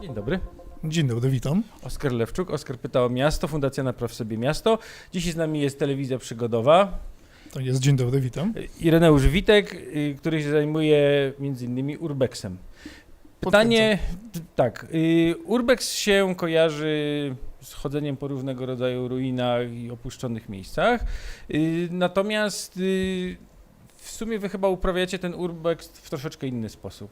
Dzień dobry. Dzień dobry, witam. Oskar Lewczuk. Oskar pyta o miasto, Fundacja Napraw Sobie Miasto. Dziś z nami jest telewizja przygodowa. To jest dzień dobry, witam. Ireneusz Witek, y, który się zajmuje między innymi urbexem. Pytanie, tak, y, urbex się kojarzy z chodzeniem po różnego rodzaju ruinach i opuszczonych miejscach. Y, Natomiast w sumie wy chyba uprawiacie ten urbex w troszeczkę inny sposób.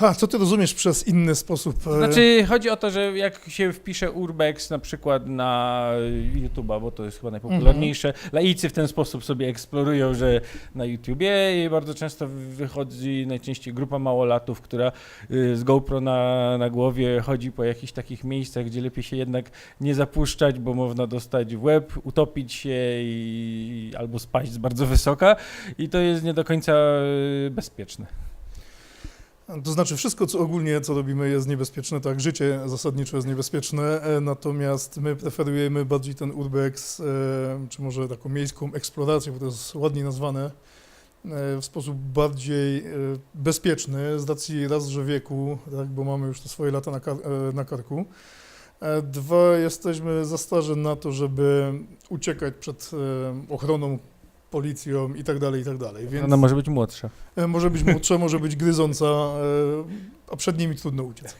Ha, co ty rozumiesz przez inny sposób? e, Znaczy, chodzi o to, że jak się wpisze Urbex na przykład na YouTube'a, bo to jest chyba najpopularniejsze, laicy w ten sposób sobie eksplorują, że na YouTubie i bardzo często wychodzi najczęściej grupa małolatów, która y, z GoPro na, na głowie chodzi po jakichś takich miejscach, gdzie lepiej się jednak nie zapuszczać, bo można dostać w łeb, utopić się i, albo spaść z bardzo wysoka i to jest nie do końca y, bezpieczne. To znaczy, wszystko co ogólnie, co robimy, jest niebezpieczne, tak, życie zasadniczo jest niebezpieczne, e, natomiast my preferujemy bardziej ten urbex, e, czy może taką miejską eksplorację, bo to jest ładnie nazwane, e, w sposób bardziej bezpieczny, z racji raz, że wieku, tak, bo mamy już te swoje lata na, kar na karku. Dwa, jesteśmy za starzy na to, żeby uciekać przed ochroną, policją i tak dalej, i tak dalej. Więc... Ona może być młodsza. E, Może być młodsza, może być gryząca, e, a przed nimi trudno uciec.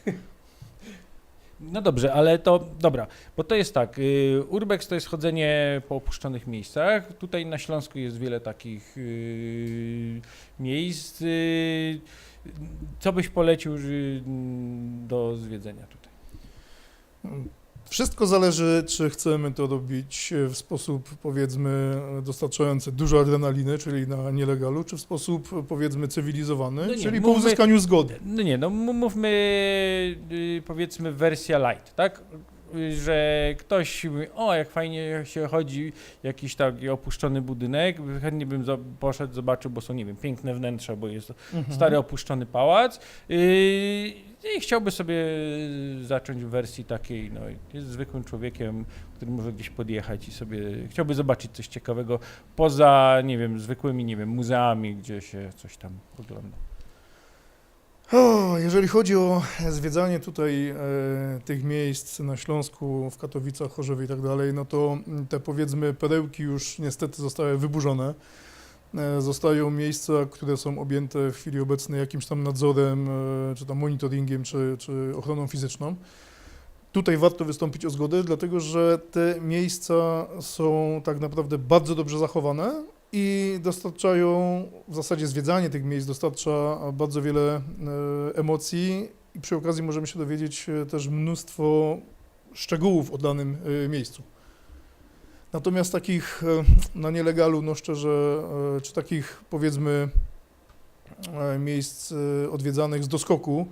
No dobrze, ale to dobra, bo to jest tak. y, Urbex to jest chodzenie po opuszczonych miejscach. Tutaj na Śląsku jest wiele takich y, miejsc. y, Co byś polecił do zwiedzenia tutaj? Wszystko zależy, czy chcemy to robić w sposób, powiedzmy, dostarczający dużo adrenaliny, czyli na nielegalu, czy w sposób, powiedzmy, cywilizowany, No nie, czyli po mówmy- uzyskaniu zgody. No nie, no mówmy y, powiedzmy wersja light, tak? Że ktoś mówi, o jak fajnie się chodzi, jakiś taki opuszczony budynek, chętnie bym poszedł, zobaczył, bo są, nie wiem, piękne wnętrza, bo jest Mhm. stary opuszczony pałac yy, i chciałby sobie zacząć w wersji takiej, no jest zwykłym człowiekiem, który może gdzieś podjechać i sobie chciałby zobaczyć coś ciekawego poza, nie wiem, zwykłymi, nie wiem, muzeami, gdzie się coś tam ogląda. O, jeżeli chodzi o zwiedzanie tutaj e, tych miejsc na Śląsku, w Katowicach, Chorzowie i tak dalej, no to mm, te powiedzmy perełki już niestety zostały wyburzone. E, zostają miejsca, które są objęte w chwili obecnej jakimś tam nadzorem, e, czy tam monitoringiem, czy, czy ochroną fizyczną. Tutaj warto wystąpić o zgodę, dlatego że te miejsca są tak naprawdę bardzo dobrze zachowane i dostarczają, w zasadzie zwiedzanie tych miejsc dostarcza bardzo wiele e, emocji i przy okazji możemy się dowiedzieć e, też mnóstwo szczegółów o danym e, miejscu. Natomiast takich na nielegalu, no szczerze, czy takich powiedzmy miejsc odwiedzanych z doskoku,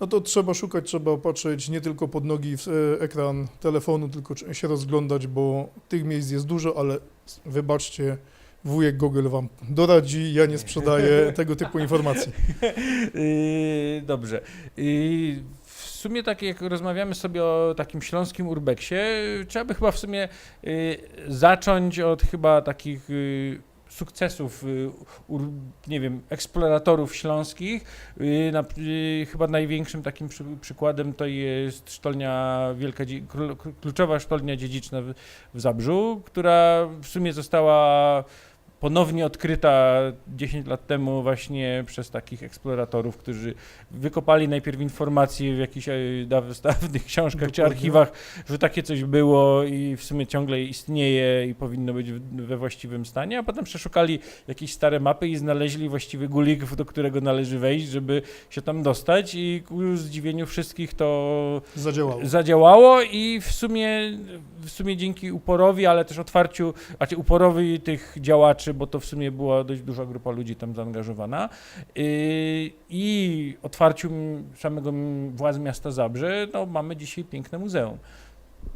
no to trzeba szukać, trzeba patrzeć nie tylko pod nogi w ekran telefonu, tylko się rozglądać, bo tych miejsc jest dużo, ale wybaczcie, wujek Google wam doradzi, ja nie sprzedaję tego typu informacji. Dobrze. W sumie tak jak rozmawiamy sobie o takim śląskim urbeksie, trzeba by chyba w sumie yy, zacząć od chyba takich yy, sukcesów, ur, nie wiem, eksploratorów śląskich. Chyba największym takim przy, przykładem to jest sztolnia Wielka, kluczowa sztolnia dziedziczna w Zabrzu, która w sumie została ponownie odkryta 10 lat temu właśnie przez takich eksploratorów, którzy wykopali najpierw informacje w jakichś e, daw- dawnych książkach czy archiwach, że takie coś było i w sumie ciągle istnieje i powinno być we właściwym stanie, a potem przeszukali jakieś stare mapy i znaleźli właściwy gulik, do którego należy wejść, żeby się tam dostać i ku zdziwieniu wszystkich to Zadziałało. zadziałało i w sumie, w sumie dzięki uporowi, ale też otwarciu, znaczy uporowi tych działaczy, bo to w sumie była dość duża grupa ludzi tam zaangażowana yy, i otwarciu samego władz miasta Zabrze, no mamy dzisiaj piękne muzeum.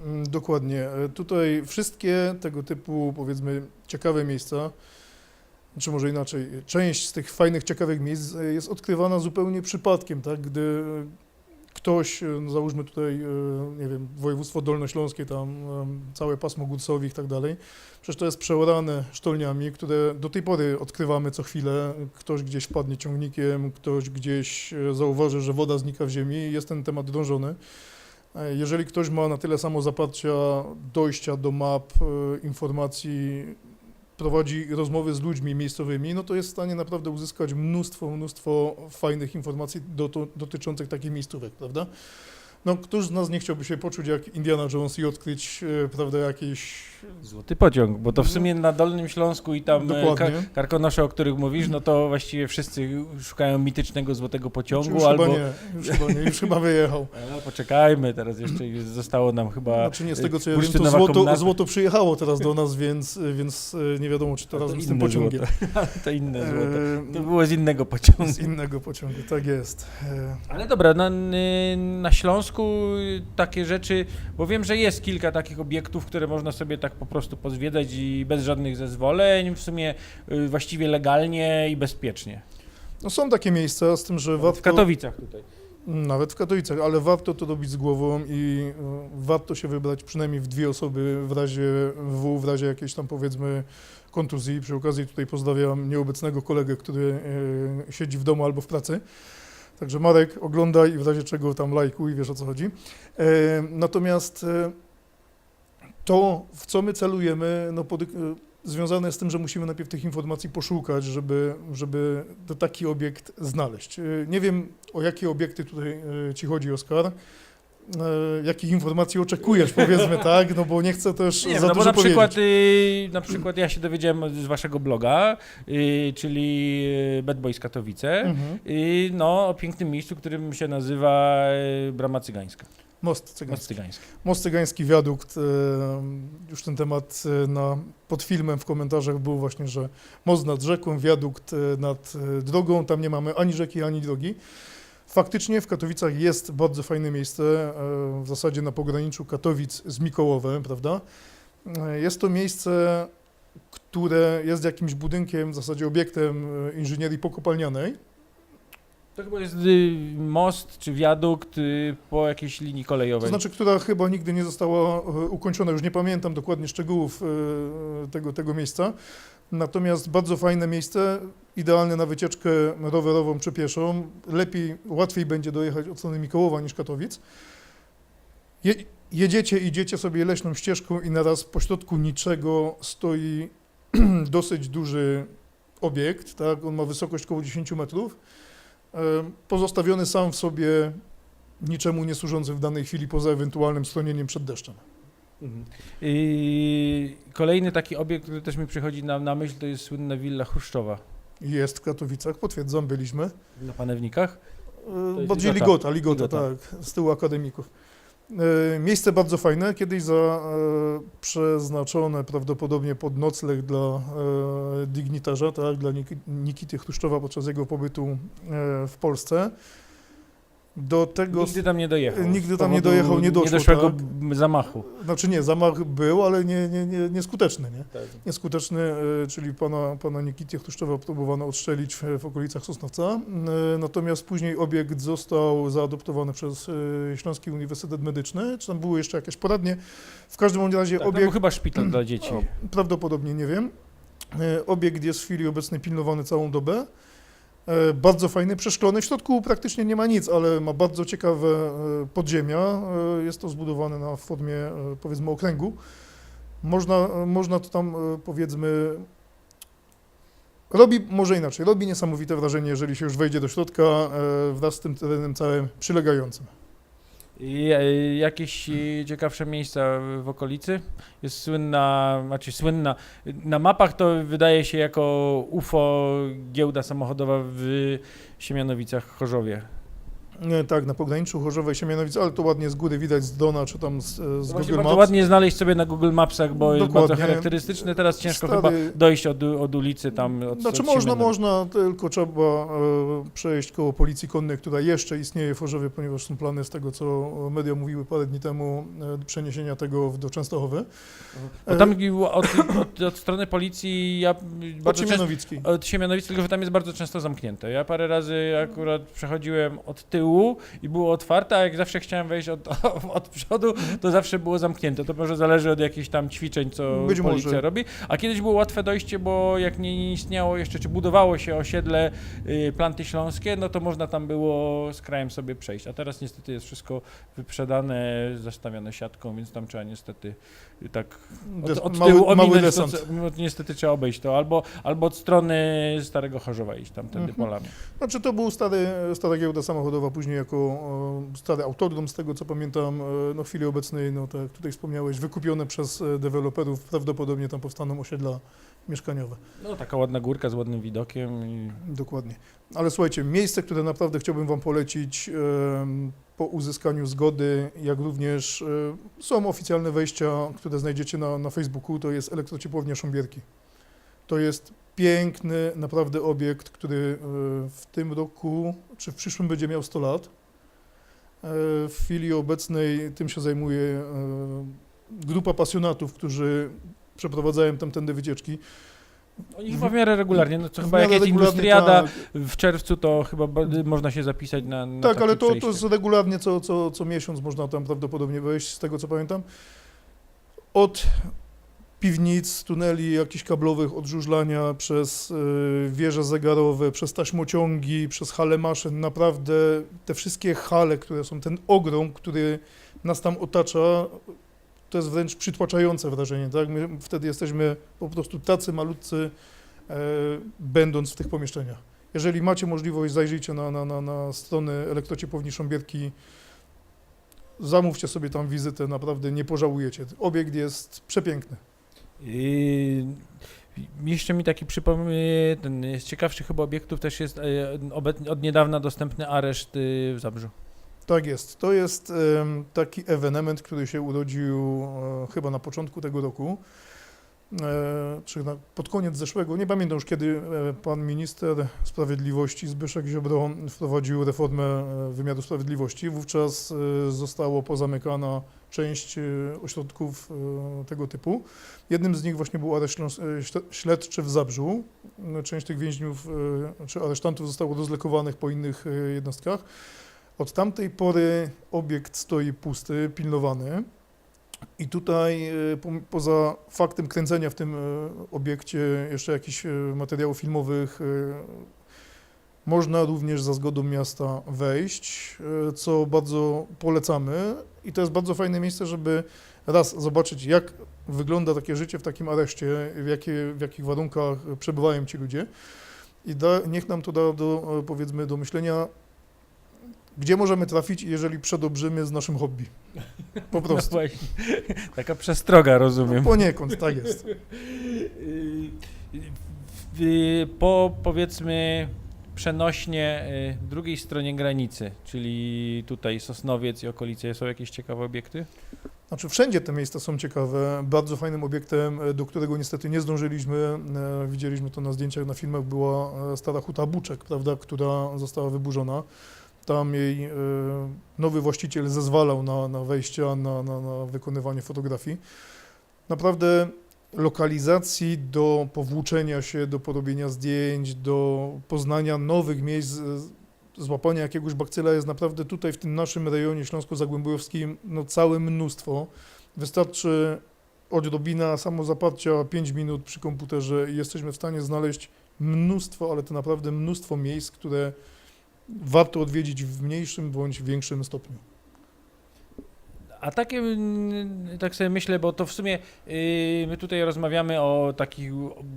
Mm, Dokładnie. E, Tutaj wszystkie tego typu, powiedzmy, ciekawe miejsca, czy może inaczej, część z tych fajnych, ciekawych miejsc e, jest odkrywana zupełnie przypadkiem, tak? Gdy ktoś, no załóżmy tutaj, e, nie wiem, województwo dolnośląskie, tam całe pasmo Górcowi i tak dalej, przecież to jest przeorane sztolniami, które do tej pory odkrywamy co chwilę. Ktoś gdzieś wpadnie ciągnikiem, ktoś gdzieś e, zauważy, że woda znika w ziemi i jest ten temat drążony. Jeżeli ktoś ma na tyle samo zaparcia dojścia do map, informacji, prowadzi rozmowy z ludźmi miejscowymi, no to jest w stanie naprawdę uzyskać mnóstwo, mnóstwo fajnych informacji do, to, dotyczących takich miejscówek, prawda? No, któż z nas nie chciałby się poczuć jak Indiana Jones i odkryć, e, prawda, jakieś... Złoty pociąg, bo to w sumie na Dolnym Śląsku i tam e, Dokładnie. ka- karkonosze, o których mówisz, no to właściwie wszyscy szukają mitycznego złotego pociągu już albo... chyba nie, już chyba nie, już chyba wyjechał. No, poczekajmy, teraz jeszcze zostało nam chyba... Znaczy nie, z tego co ja wiem, to złoto, złoto przyjechało teraz do nas, więc, więc e, nie wiadomo, czy to to razem z tym pociągiem. złoto. to inne złoto. E, To było z innego pociągu. Z innego pociągu, tak jest. E, Ale dobra, na, na Śląsku takie rzeczy, bo wiem, że jest kilka takich obiektów, które można sobie tak po prostu pozwiedzać i bez żadnych zezwoleń, w sumie y, właściwie legalnie i bezpiecznie. No są takie miejsca, z tym, że W warto... Katowicach tutaj. Nawet w Katowicach, ale warto to robić z głową i e, warto się wybrać przynajmniej w dwie osoby w razie W, w razie jakiejś tam powiedzmy kontuzji. Przy okazji tutaj pozdrawiam nieobecnego kolegę, który e, siedzi w domu albo w pracy. Także Marek, oglądaj i w razie czego tam lajkuj, wiesz o co chodzi. E, natomiast e, to, w co my celujemy, no, podyk- e, związane jest z tym, że musimy najpierw tych informacji poszukać, żeby, żeby taki obiekt znaleźć. Nie wiem, o jakie obiekty tutaj Ci chodzi, Oskar. E, Jakich informacji oczekujesz, powiedzmy tak, no bo nie chcę też Nie za no bo dużo na przykład, powiedzieć. y, na przykład ja się dowiedziałem z waszego bloga, y, czyli y, Bad Boys Katowice, Mhm. y, no o pięknym miejscu, którym się nazywa Brama Cygańska. Most Most cygański. Cygański. Most cygański, wiadukt. Już ten temat na, pod filmem w komentarzach był właśnie, że most nad rzeką, wiadukt nad drogą, tam nie mamy ani rzeki, ani drogi. Faktycznie w Katowicach jest bardzo fajne miejsce, e, w zasadzie na pograniczu Katowic z Mikołowem, prawda? E, Jest to miejsce, które jest jakimś budynkiem, w zasadzie obiektem e, inżynierii pokopalnianej. To chyba jest y, most czy wiadukt y, po jakiejś linii To kolejowej. znaczy, która chyba nigdy nie została ukończona, już nie pamiętam dokładnie szczegółów tego, tego miejsca. Natomiast bardzo fajne miejsce, idealne na wycieczkę rowerową czy pieszą. Lepiej, łatwiej będzie dojechać od strony Mikołowa niż Katowic. Je, jedziecie, idziecie sobie leśną ścieżką i naraz pośrodku niczego stoi dosyć duży obiekt, tak? On ma wysokość około 10 metrów. E, Pozostawiony sam w sobie niczemu nie służący w danej chwili poza ewentualnym schronieniem przed deszczem. Mhm. I kolejny taki obiekt, który też mi przychodzi na, na myśl, to jest słynna willa Chruszczowa Jest w Katowicach, potwierdzam, byliśmy. na Panewnikach. Bardziej Ligota. Ligota, Ligota, Ligota. tak, z tyłu akademików. E, Miejsce bardzo fajne, kiedyś za, e, przeznaczone prawdopodobnie pod nocleg dla e, dygnitarza, tak, dla Nik- Nikity Chruszczowa podczas jego pobytu w Polsce. Do tego, Nigdy tam nie dojechał. Nigdy tam nie dojechał, nie doszło, Niedoszłego tak? zamachu. znaczy nie, zamach był, ale nie, nie, nie, nieskuteczny, nie? Tak. nieskuteczny, e, czyli pana, pana Nikitię Chruszczowa próbowano odstrzelić w, okolicach Sosnowca. E, Natomiast później obiekt został zaadoptowany przez e, Śląski Uniwersytet Medyczny, czy tam były jeszcze jakieś poradnie. W każdym razie Tak, obiekt, chyba szpital dla dzieci. o, prawdopodobnie nie wiem, obiekt jest w chwili obecnej pilnowany całą dobę. E, Bardzo fajny, przeszklony. W środku praktycznie nie ma nic, ale ma bardzo ciekawe e, podziemia. E, Jest to zbudowane na formie, powiedzmy, okręgu. Można, można to tam, powiedzmy, robi, może inaczej, robi niesamowite wrażenie, jeżeli się już wejdzie do środka wraz z tym terenem całym przylegającym. I, e, jakieś e, ciekawsze miejsca w okolicy? Jest słynna, znaczy słynna, na mapach to wydaje się jako UFO giełda samochodowa w Siemianowicach Chorzowie. E, Tak, na pograniczu Chorzowej Siemianowic, ale to ładnie z góry widać z Dona, czy tam z, z Właśnie Google bardzo Maps. ładnie znaleźć sobie na Google Mapsach, bo jest bardzo charakterystyczny. Teraz ciężko Stary- chyba dojść od, od ulicy tam. Od, Znaczy od można, Siemianowic. można, tylko trzeba e, przejść koło policji konnej, która jeszcze istnieje w Chorzowie, ponieważ są plany z tego, co media mówiły parę dni temu, e, przeniesienia tego w- do Częstochowy. Bo tam od, od, od strony policji ja Od bardzo często, Siemianowickiej. od Siemianowic, tylko że tam jest bardzo często zamknięte. Ja parę razy akurat przechodziłem od tyłu tyłu i było otwarte, a jak zawsze chciałem wejść od, od przodu, to zawsze było zamknięte. To może zależy od jakichś tam ćwiczeń, co Być policja może. robi. A kiedyś było łatwe dojście, bo jak nie, istniało jeszcze, czy budowało się osiedle y, Planty Śląskie, no to można tam było z krajem sobie przejść. A teraz niestety jest wszystko wyprzedane, zastawione siatką, więc tam trzeba niestety y, tak od, od mały, tyłu mały ominąć, to, desant. co- no, niestety trzeba obejść to, albo, albo od strony Starego Chorzowa iść tam tędy Mhm. polami. Znaczy to był stary, stara giełda samochodowa, później jako e, stary autodrom, z tego co pamiętam, e, no w chwili obecnej, no tak jak tutaj wspomniałeś, wykupione przez e, deweloperów, prawdopodobnie tam powstaną osiedla mieszkaniowe. No taka ładna górka z ładnym widokiem i Dokładnie. Ale słuchajcie, miejsce, które naprawdę chciałbym Wam polecić po uzyskaniu zgody, jak również są oficjalne wejścia, które znajdziecie na, na Facebooku, to jest elektrociepłownia Sząbierki. To jest piękny, naprawdę obiekt, który e, w tym roku, czy w przyszłym będzie miał 100 lat. E, W chwili obecnej tym się zajmuje e, grupa pasjonatów, którzy przeprowadzają tamtędy wycieczki. oni chyba w miarę regularnie, no to chyba jak jest Industriada tak. w czerwcu, to chyba ba- można się zapisać na, na Tak, ale to, to jest regularnie co, co, co miesiąc można tam prawdopodobnie wejść, z tego co pamiętam. Od piwnic, tuneli jakichś kablowych, od żużlania, przez y, wieże zegarowe, przez taśmociągi, przez hale maszyn, naprawdę te wszystkie hale, które są, ten ogrom, który nas tam otacza, to jest wręcz przytłaczające wrażenie, tak? My wtedy jesteśmy po prostu tacy malutcy, e, będąc w tych pomieszczeniach. Jeżeli macie możliwość, zajrzyjcie na, na, na, na strony elektrociepłowni Sząbierki, zamówcie sobie tam wizytę, naprawdę nie pożałujecie. Obiekt jest przepiękny. Yy, jeszcze mi taki przypomnę, ten z ciekawszych chyba obiektów też jest e, od niedawna dostępny areszt y, w Zabrzu. Tak jest. To jest taki ewenement, który się urodził e, chyba na początku tego roku, pod koniec zeszłego. Nie pamiętam już kiedy e, pan minister sprawiedliwości Zbyszek Ziobro wprowadził reformę e, wymiaru sprawiedliwości. Wówczas e, zostało pozamykana część e, ośrodków e, tego typu. Jednym z nich właśnie był areszt e, śledczy w Zabrzu. E, Część tych więźniów e, czy aresztantów zostało rozlekowanych po innych e, jednostkach. Od tamtej pory obiekt stoi pusty, pilnowany. I tutaj e, po, poza faktem kręcenia w tym e, obiekcie jeszcze jakichś e, materiałów filmowych można również za zgodą miasta wejść, co bardzo polecamy. I to jest bardzo fajne miejsce, żeby raz zobaczyć, jak wygląda takie życie w takim areszcie, w, jakie, w jakich warunkach przebywają ci ludzie. I da, niech nam to da do, powiedzmy, do myślenia, gdzie możemy trafić, jeżeli przedobrzymy z naszym hobby. Po No prostu. właśnie. Taka przestroga, rozumiem. Poniekąd, tak jest. Yy, w- Po powiedzmy przenośnie y, drugiej stronie granicy, czyli tutaj Sosnowiec i okolice, są jakieś ciekawe obiekty? Znaczy wszędzie te miejsca są ciekawe. Bardzo fajnym obiektem, do którego niestety nie zdążyliśmy, widzieliśmy to na zdjęciach, na filmach, była stara huta Buczek, prawda, która została wyburzona. Tam jej e, nowy właściciel zezwalał na, na wejścia, na, na, na wykonywanie fotografii. Naprawdę lokalizacji do powłóczenia się, do porobienia zdjęć, do poznania nowych miejsc, e, złapania jakiegoś bakcyla jest naprawdę tutaj w tym naszym rejonie śląsko-zagłębiowskim no całe mnóstwo. Wystarczy odrobina samozaparcia 5 minut przy komputerze i jesteśmy w stanie znaleźć mnóstwo, ale to naprawdę mnóstwo miejsc, które warto odwiedzić w mniejszym bądź większym stopniu. A takie, mm, tak sobie myślę, bo to w sumie yy, my tutaj rozmawiamy o takich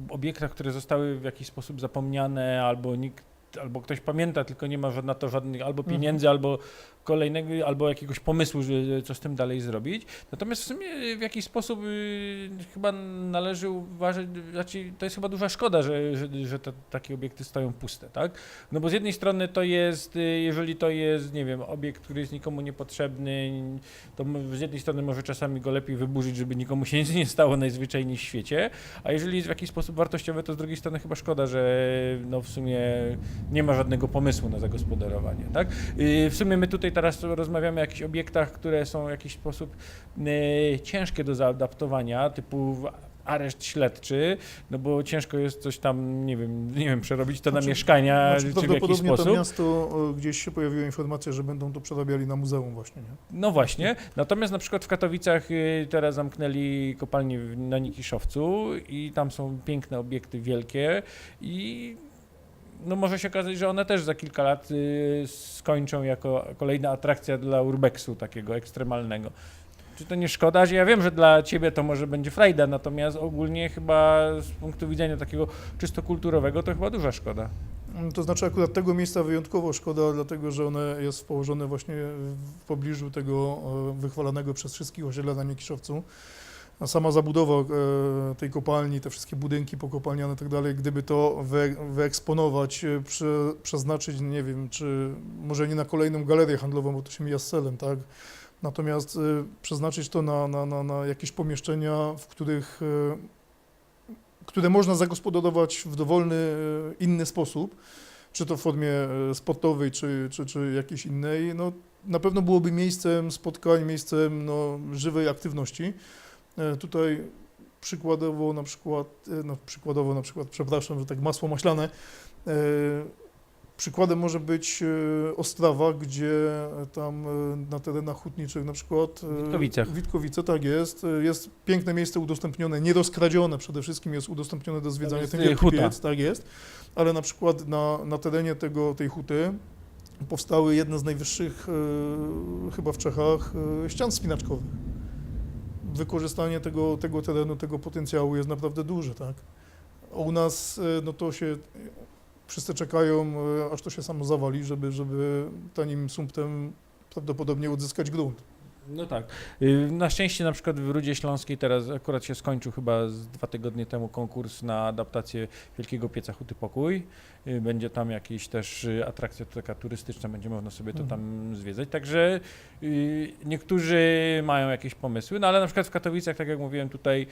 obiektach, które zostały w jakiś sposób zapomniane, albo nikt, albo ktoś pamięta, tylko nie ma na to żadnych albo Mhm. pieniędzy, albo kolejnego, albo jakiegoś pomysłu, że co z tym dalej zrobić. Natomiast w sumie w jakiś sposób yy, chyba należy uważać, znaczy to jest chyba duża szkoda, że, że, że te, takie obiekty stoją puste, tak? No bo z jednej strony to jest, yy, jeżeli to jest, nie wiem, obiekt, który jest nikomu niepotrzebny, to z jednej strony może czasami go lepiej wyburzyć, żeby nikomu się nic nie stało najzwyczajniej w świecie, a jeżeli jest w jakiś sposób wartościowe, to z drugiej strony chyba szkoda, że no w sumie nie ma żadnego pomysłu na zagospodarowanie, tak? Yy, W sumie my tutaj teraz rozmawiamy o jakichś obiektach, które są w jakiś sposób yy, ciężkie do zaadaptowania, typu areszt śledczy, no bo ciężko jest coś tam, nie wiem, nie wiem, przerobić to na Znaczy- mieszkania Znaczy, czy w jakiś prawdopodobnie to sposób. miasto, e, gdzieś się pojawiła informacja, że będą to przerabiali na muzeum właśnie, nie? No właśnie, natomiast na przykład w Katowicach y, teraz zamknęli kopalnię na Nikiszowcu i tam są piękne obiekty wielkie i no może się okazać, że one też za kilka lat y, skończą jako kolejna atrakcja dla urbexu takiego ekstremalnego. Czy to nie szkoda, ja wiem, że dla ciebie to może będzie frajda, natomiast ogólnie chyba z punktu widzenia takiego czysto kulturowego to chyba duża szkoda. Mm, To znaczy akurat tego miejsca wyjątkowo szkoda, dlatego że one jest położone właśnie w pobliżu tego wychwalanego przez wszystkich osiedla na Niekiszowcu. A sama zabudowa e, tej kopalni, te wszystkie budynki pokopalniane i tak dalej, gdyby to wy, wyeksponować, e, prze, przeznaczyć, nie wiem, czy może nie na kolejną galerię handlową, bo to się mija z celem, tak? Natomiast e, przeznaczyć to na, na, na, na jakieś pomieszczenia, w których które można zagospodarować w dowolny, inny sposób, czy to w formie sportowej, czy, czy, czy jakiejś innej, no, na pewno byłoby miejscem spotkań, miejscem no, żywej aktywności. E, Tutaj przykładowo na przykład, e, no, przykładowo na przykład, przepraszam, że tak masło maślane, e, Przykładem może być Ostrawa, gdzie tam na terenach hutniczych na przykład... e, W Witkowicach. Witkowice, tak jest. Jest piękne miejsce udostępnione, nierozkradzione przede wszystkim jest udostępnione do zwiedzania. jest, Ten piec, tak jest. Ale na przykład na, na terenie tego, tej huty powstały jedne z najwyższych chyba w Czechach ścian spinaczkowych. Wykorzystanie tego, tego terenu, tego potencjału jest naprawdę duże, tak? U nas e, no to się wszyscy czekają, e, aż to się samo zawali, żeby, żeby tanim sumptem prawdopodobnie odzyskać grunt. No tak. Y, Na szczęście na przykład w Rudzie Śląskiej teraz akurat się skończył chyba z dwa tygodnie temu konkurs na adaptację Wielkiego Pieca Huty Pokój. Y, Będzie tam jakieś też y, atrakcja taka turystyczna, będzie można sobie to tam zwiedzać. Także niektórzy mają jakieś pomysły, no ale na przykład w Katowicach, tak jak mówiłem tutaj,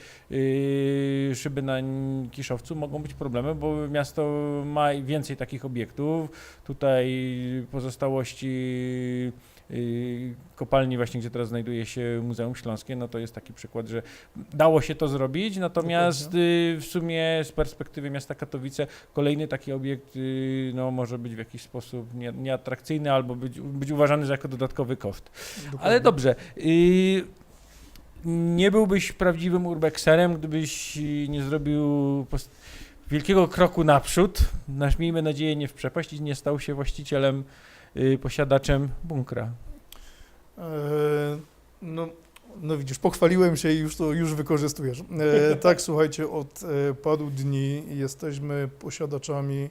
szyby na Kiszowcu mogą być problemy, bo miasto ma więcej takich obiektów. Tutaj pozostałości kopalni właśnie, gdzie teraz znajduje się Muzeum Śląskie, no to jest taki przykład, że dało się to zrobić, natomiast y, w sumie z perspektywy miasta Katowice kolejny taki obiekt y, no, może być w jakiś sposób nie, nieatrakcyjny albo być, być uważany za jako dodatkowy koszt. Ale dobrze. y, nie byłbyś prawdziwym urbexerem, gdybyś y, nie zrobił wielkiego kroku naprzód, nasz miejmy nadzieję nie w przepaść i nie stał się właścicielem, y, posiadaczem bunkra. E, No, no widzisz, pochwaliłem się i już to już wykorzystujesz. E, tak, słuchajcie, od e, paru dni jesteśmy posiadaczami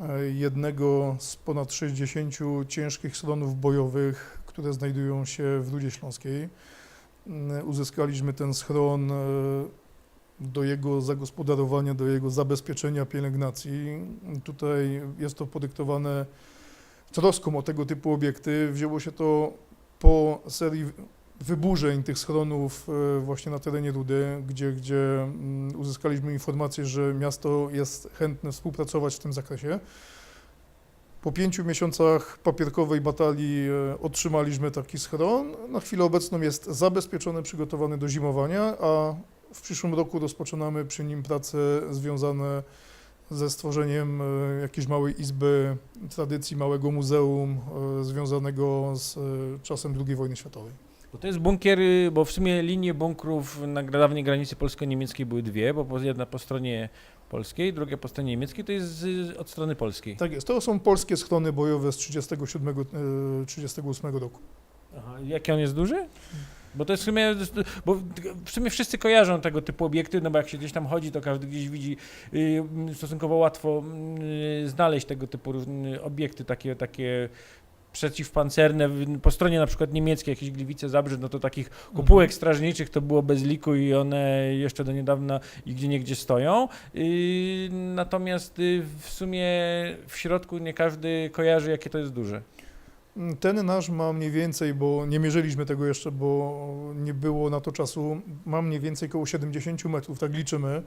e, jednego z ponad 60 ciężkich slonów bojowych, które znajdują się w Rudzie Śląskiej. Mm, Uzyskaliśmy ten schron do jego zagospodarowania, do jego zabezpieczenia, pielęgnacji. Tutaj jest to podyktowane troską o tego typu obiekty. Wzięło się to po serii wyburzeń tych schronów e, właśnie na terenie Rudy, gdzie, gdzie mm, uzyskaliśmy informację, że miasto jest chętne współpracować w tym zakresie. Po pięciu miesiącach papierkowej batalii e, otrzymaliśmy taki schron. Na chwilę obecną jest zabezpieczony, przygotowany do zimowania, a w przyszłym roku rozpoczynamy przy nim prace związane ze stworzeniem e, jakiejś małej izby tradycji, małego muzeum e, związanego z e, czasem II wojny światowej. Bo to jest bunkier, y, bo w sumie linie bunkrów na dawnej granicy polsko-niemieckiej były dwie, bo jedna po stronie polskiej, druga po stronie niemieckiej, to jest od strony polskiej. Tak jest, to są polskie schrony bojowe z 37, e, 38 roku. Aha, jaki on jest duży? Bo to jest w sumie, bo w sumie wszyscy kojarzą tego typu obiekty, no bo jak się gdzieś tam chodzi, to każdy gdzieś widzi y, stosunkowo łatwo y, znaleźć tego typu różne obiekty, takie, takie przeciwpancerne, po stronie na przykład niemieckiej, jakieś Gliwice, Zabrze, no to takich kopułek strażniczych to było bez liku i one jeszcze do niedawna i gdzie niegdzie stoją. Y, natomiast w sumie w środku nie każdy kojarzy, jakie to jest duże. Ten nasz ma mniej więcej, bo nie mierzyliśmy tego jeszcze, bo nie było na to czasu, ma mniej więcej około 70 metrów, tak liczymy.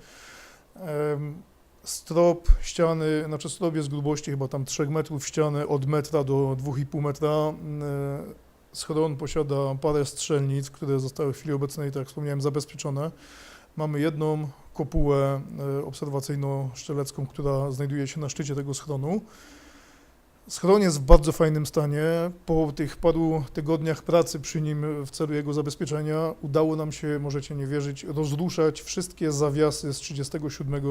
Strop ściany, znaczy strop jest grubości chyba tam 3 metrów ściany od metra do 2,5 metra. E, Schron posiada parę strzelnic, które zostały w chwili obecnej, tak jak wspomniałem, zabezpieczone. Mamy jedną kopułę e, obserwacyjno-szczelecką, która znajduje się na szczycie tego schronu. Schron jest w bardzo fajnym stanie. Po tych paru tygodniach pracy przy nim w celu jego zabezpieczenia udało nam się, możecie nie wierzyć, rozruszać wszystkie zawiasy z 1937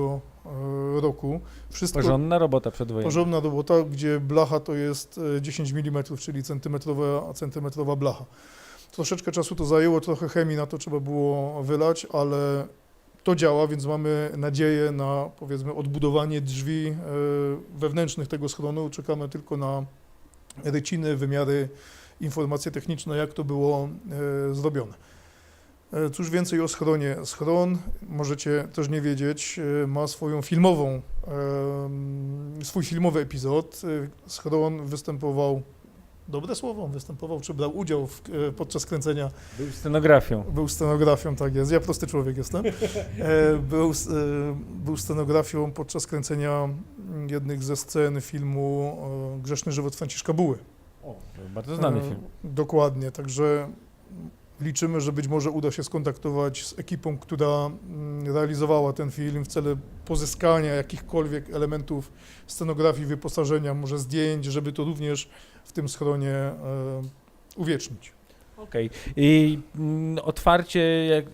roku. Wszystko Porządna robota przedwojenna. porządna robota, gdzie blacha to jest e, 10 mm, czyli centymetrowa, centymetrowa blacha. Troszeczkę czasu to zajęło, trochę chemii na to trzeba było wylać, ale to działa, więc mamy nadzieję na powiedzmy odbudowanie drzwi e, wewnętrznych tego schronu. Czekamy tylko na ryciny, wymiary, informacje techniczne, jak to było e, zrobione. E, Cóż więcej o schronie. Schron, możecie też nie wiedzieć, ma swoją filmową, swój filmowy epizod. Schron występował, dobre słowo, występował, czy brał udział w, e, podczas kręcenia Był scenografią. był scenografią, tak jest. Ja prosty człowiek jestem. E, Był, e, był scenografią podczas kręcenia jednych ze scen filmu Grzeszny żywot Franciszka Buły. O, bardzo znany film. Dokładnie, także liczymy, że być może uda się skontaktować z ekipą, która mm, realizowała ten film w celu pozyskania jakichkolwiek elementów scenografii, wyposażenia, może zdjęć, żeby to również w tym schronie e, uwiecznić. Okej. I mm, otwarcie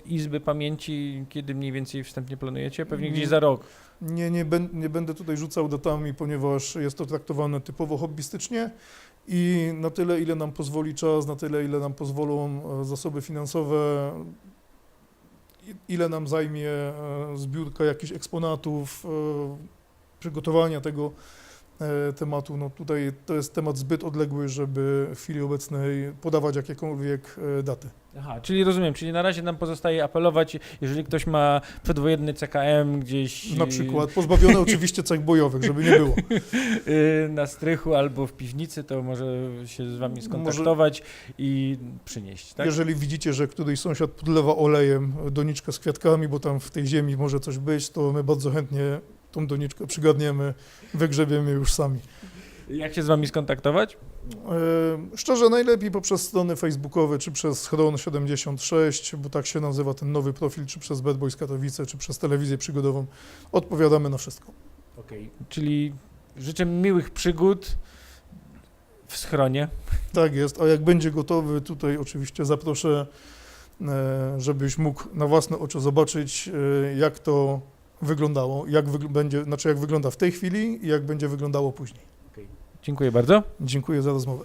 Izby Pamięci, kiedy mniej więcej wstępnie planujecie? Pewnie gdzieś za rok. Nie, nie, ben, nie będę tutaj rzucał datami, ponieważ jest to traktowane typowo hobbystycznie i na tyle, ile nam pozwoli czas, na tyle, ile nam pozwolą e, zasoby finansowe, ile nam zajmie e, zbiórka jakichś eksponatów, e, przygotowania tego tematu. No tutaj to jest temat zbyt odległy, żeby w chwili obecnej podawać jakiekolwiek e, daty. Aha, czyli rozumiem, czyli na razie nam pozostaje apelować, jeżeli ktoś ma przedwojenny CKM gdzieś Na y, przykład pozbawione oczywiście cech bojowych, żeby nie było. na strychu albo w piwnicy, to może się z wami skontaktować i przynieść, tak? Jeżeli widzicie, że któryś sąsiad podlewa olejem doniczkę z kwiatkami, bo tam w tej ziemi może coś być, to my bardzo chętnie tą doniczkę przygadniemy, wygrzebiemy już sami. Jak się z wami skontaktować? E, Szczerze, najlepiej poprzez strony facebookowe, czy przez Chron76, bo tak się nazywa ten nowy profil, czy przez Bad Boys Katowice, czy przez telewizję przygodową. Odpowiadamy na wszystko. Okej. Czyli życzę miłych przygód w schronie. Tak jest, a jak będzie gotowy, tutaj oczywiście zaproszę, e, żebyś mógł na własne oczy zobaczyć, e, jak to wyglądało, jak, wygl- będzie, znaczy jak wygląda w tej chwili i jak będzie wyglądało później. Dziękuję bardzo. Dziękuję za rozmowę.